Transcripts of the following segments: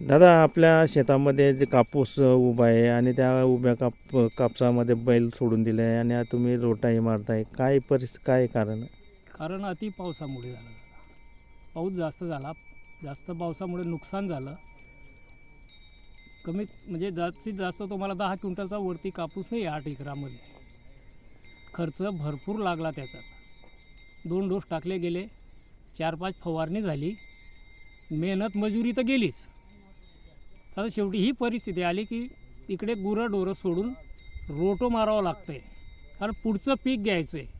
दादा आपल्या शेतामध्ये जे कापूस उभा आहे आणि त्या उभ्या काप कापसामध्ये बैल सोडून दिले आहे आणि आता तुम्ही रोटाही मारताय. काय परिस काय कारण? कारण अति पावसामुळे झालं. पाऊस जास्त झाला. जास्त पावसामुळे नुकसान झालं. कमीत म्हणजे जास्तीत जास्त तुम्हाला दहा क्विंटलचा वरती कापूस नाही आठ एकरामध्ये. खर्च भरपूर लागला त्याचा दोन डोस टाकले गेले. चार पाच फवारणी झाली. मेहनत मजुरी तर गेलीच. आता शेवटी ही परिस्थिती आली की इकडे गुरं डोरं सोडून रोटो मारावं लागतंय. कारण पुढचं पीक घ्यायचं आहे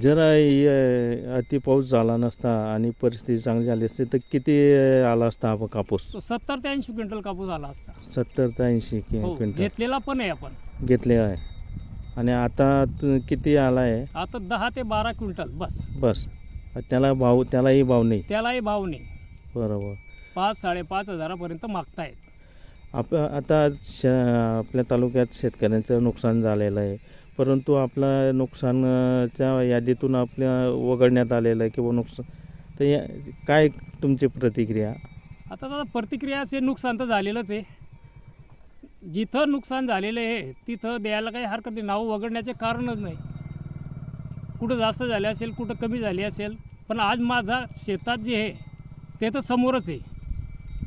जर अति पाऊस झाला नसता आणि परिस्थिती चांगली झाली असती तर किती आला असता हा कापूस? तो सत्तर ते ऐंशी क्विंटल कापूस आला असता. सत्तर ते ऐंशी हो क्विंटल. घेतलेला पण आहे आपण. घेतले आहे. आणि आता त- किती आला आहे? आता दहा ते बारा क्विंटल बस. बस. त्याला भाव त्यालाही भाव नाही. त्यालाही भाव नाही. बरोबर. पाच साडेपाच हजारापर्यंत मागतायत. आप आता श आपल्या तालुक्यात शेतकऱ्यांचं नुकसान झालेलं आहे. परंतु आपलं नुकसानच्या यादीतून आपल्या वगळण्यात आलेलं आहे किंवा नुकसान तर या काय तुमची प्रतिक्रिया? आता दादा प्रतिक्रियाचे नुकसान तर झालेलंच आहे. जिथं नुकसान झालेलं आहे तिथं द्यायला काही हरकत नाही. नाव वगळण्याचे कारणच नाही. कुठं जास्त झाले असेल कुठं कमी झाली असेल पण आज माझा शेतात जे आहे ते तर समोरच आहे.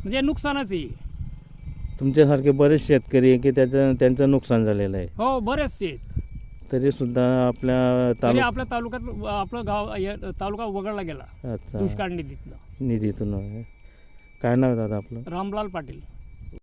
म्हणजे नुकसानच आहे. तुमच्यासारखे बरेच शेतकरी आहे की त्याचं त्यांचं नुकसान झालेलं आहे. हो बरेचसे आहेत. तरीसुद्धा आपल्या तरी तालुक आपल्या तालुक्यात आपलं गाव या- तालुका वगळला गेला. अच्छा. दुष्काळ निधीतनं. निधीतून. आहे. काय नाव आहे दादा आपलं? रामलाल पाटील.